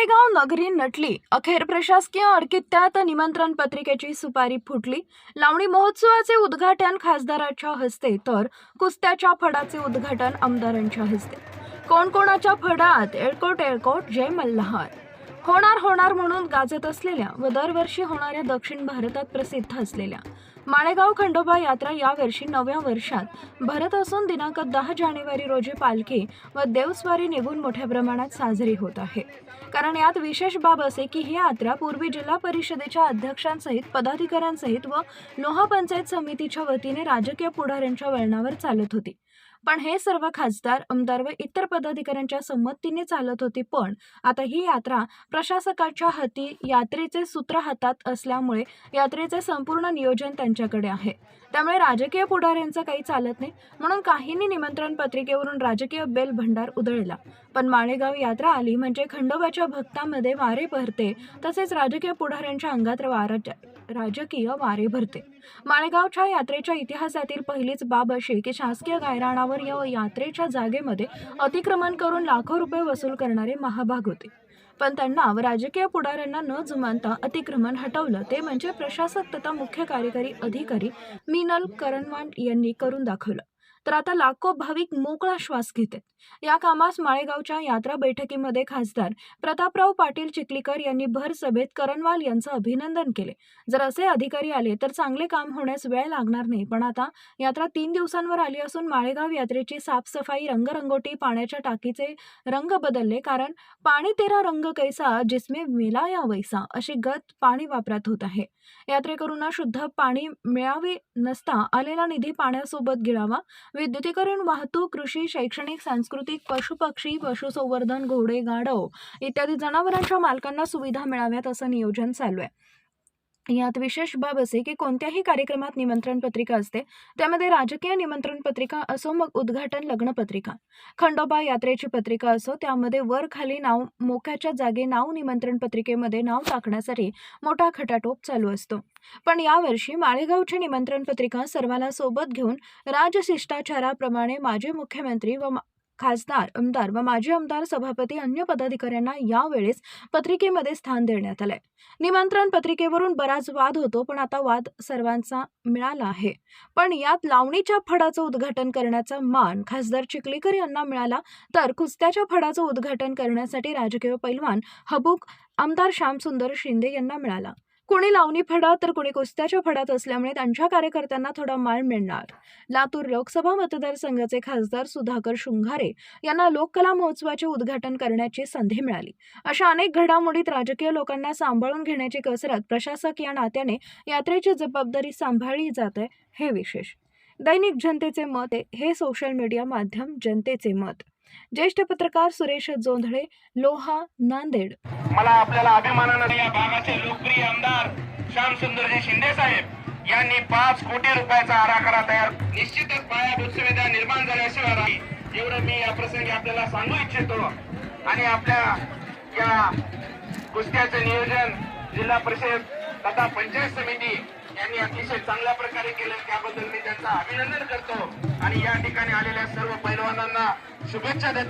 माळेगाव नगरी नटली. अखेर प्रशासकीय अडकित्यात निमंत्रण पत्रिकेची सुपारी फुटली. लावणी महोत्सवाचे उद्घाटन खासदाराच्या हस्ते तर कुस्त्याच्या फडाचे उद्घाटन आमदारांच्या हस्ते. कोणकोणाच्या फडात एळकोट एळकोट जय मल्हार. होणार होणार म्हणून गाजत असलेल्या व दरवर्षी होणाऱ्या दक्षिण भारतात प्रसिद्ध असलेल्या माळेगाव खंडोबा यात्रा यावर्षी नव्या वर्षात. भरत असून दिनांक दहा जानेवारी रोजी पालखी व देवस्वारी निघून मोठ्या प्रमाणात साजरी होत आहे. कारण यात विशेष बाब असे की ही यात्रा पूर्वी जिल्हा परिषदेच्या अध्यक्षांसहित पदाधिकाऱ्यांसहित व लोहा पंचायत समितीच्या वतीने राजकीय पुढाऱ्यांच्या वळणावर चालत होती. पण हे सर्व खासदार आमदार व इतर पदाधिकाऱ्यांच्या संमतीने चालत होती. पण आता ही यात्रा प्रशासकाच्या हाती यात्रेचे सूत्र हातात असल्यामुळे यात्रेचे संपूर्ण नियोजन त्यांच्याकडे आहे. त्यामुळे राजकीय पुढाऱ्यांचं काही चालत नाही. म्हणून काहींनी निमंत्रण पत्रिकेवरून राजकीय बेल भंडार उधळला. पण माळेगाव यात्रा आली म्हणजे खंडोबाच्या भक्तांमध्ये वारे भरते. तसेच राजकीय पुढाऱ्यांच्या अंगात वारा राजकीय वारे भरते. माळेगावच्या यात्रेच्या इतिहासातील पहिलीच बाब अशी की शासकीय गायराणावर या यात्रेच्या जागेमध्ये अतिक्रमण करून लाखो रुपये वसूल करणारे महाभाग होते. पण त्यांना व राजकीय पुढाऱ्यांना न जुमानता अतिक्रमण हटवलं ते म्हणजे प्रशासक तथा मुख्य कार्यकारी अधिकारी मिनल करणवान यांनी करून दाखवलं. तर आता लाखो भाविक मोकळा श्वास घेतात. या कामास माळेगावच्या यात्रा बैठकीमध्ये खासदार प्रतापराव पाटील चिखलीकर यांनी भर सभेत करणवाल यांचं अभिनंदन केले. जर असे अधिकारी आले तर चांगले काम होण्यास वेळ लागणार नाही पण आता यात्रा तीन दिवसांवर आली असून माळेगाव यात्रेची साफसफाई रंगरंगोटी पाण्याच्या टाकीचे रंग बदलले कारण पाणी तेरा रंग कैसा जिसमे मिला या वैसा अशी गत पाणी वापरात होत आहे. यात्रेकरूंना शुद्ध पाणी मिळावे नसता आलेला निधी पाण्यासोबत गिळावा विद्युतीकरण वाहतूक कृषी शैक्षणिक सांस्कृतिक पशुपक्षी पशुसंवर्धन घोडे गाढव इत्यादी जनावरांच्या मालकांना सुविधा मिळाव्यात असं नियोजन चालू आहे. यात विशेष बाब असे की कोणत्याही कार्यक्रमात निमंत्रण पत्रिका असते. त्यामध्ये राजकीय निमंत्रण पत्रिका असो मग उद्घाटन लग्न पत्रिका. खंडोबा यात्रेची पत्रिका असो त्यामध्ये वर खाली नाव मोक्याच्या जागे नाव निमंत्रण पत्रिकेमध्ये नाव टाकण्यासाठी मोठा खटाटोप चालू असतो. पण यावर्षी माळेगावची निमंत्रण पत्रिका सर्वाला सोबत घेऊन राजशिष्टाचाराप्रमाणे माजी मुख्यमंत्री व मा- खासदार आमदार व माजी आमदार सभापती अन्य पदाधिकाऱ्यांना यावेळेस पत्रिकेमध्ये स्थान देण्यात आलंय. निमंत्रण पत्रिकेवरून बराच वाद होतो पण आता वाद सर्वांचा मिळाला आहे. पण यात लावणीच्या फडाचं उद्घाटन करण्याचा मान खासदार चिखलीकर यांना मिळाला तर कुस्त्याच्या फडाचं उद्घाटन करण्यासाठी राजकीय पैलवान हबूक आमदार श्यामसुंदर शिंदे यांना मिळाला. कोणी लावणी फडात तर कोणी कुस्त्याच्या फडात असल्यामुळे त्यांच्या कार्यकर्त्यांना थोडा माल मिळणार. लातूर लोकसभा मतदारसंघाचे खासदार सुधाकर शृंगारे यांना लोककला महोत्सवाचे उद्घाटन करण्याची संधी मिळाली. अशा अनेक घडामोडीत राजकीय लोकांना सांभाळून घेण्याची कसरत प्रशासक या नात्याने यात्रेची जबाबदारी सांभाळली जात आहे हे विशेष. दैनिक जनतेचे मत हे सोशल मीडिया माध्यम जनतेचे मत. ज्येष्ठ पत्रकार सुरेश जोंधळे लोहा नांदेड. मला आपल्याला अभिमानानं या भागाचे लोकप्रिय आमदार श्यामसुंदरजी शिंदे साहेब यांनी पाच कोटी रुपयाचा आराखडा तयार निश्चितच पायाभूत सुविधा निर्माण झाल्याशिवाय राहील. एवढं मी या प्रसंगी आपल्याला सांगू इच्छितो. आणि आपल्या या कुस्त्याचं नियोजन जिल्हा परिषद तथा पंचायत समिती यांनी अतिशय चांगल्या प्रकारे केलं. त्याबद्दल मी त्यांचं अभिनंदन करतो. आणि या ठिकाणी आलेल्या सर्व पैलवानांना शुभेच्छा देतो.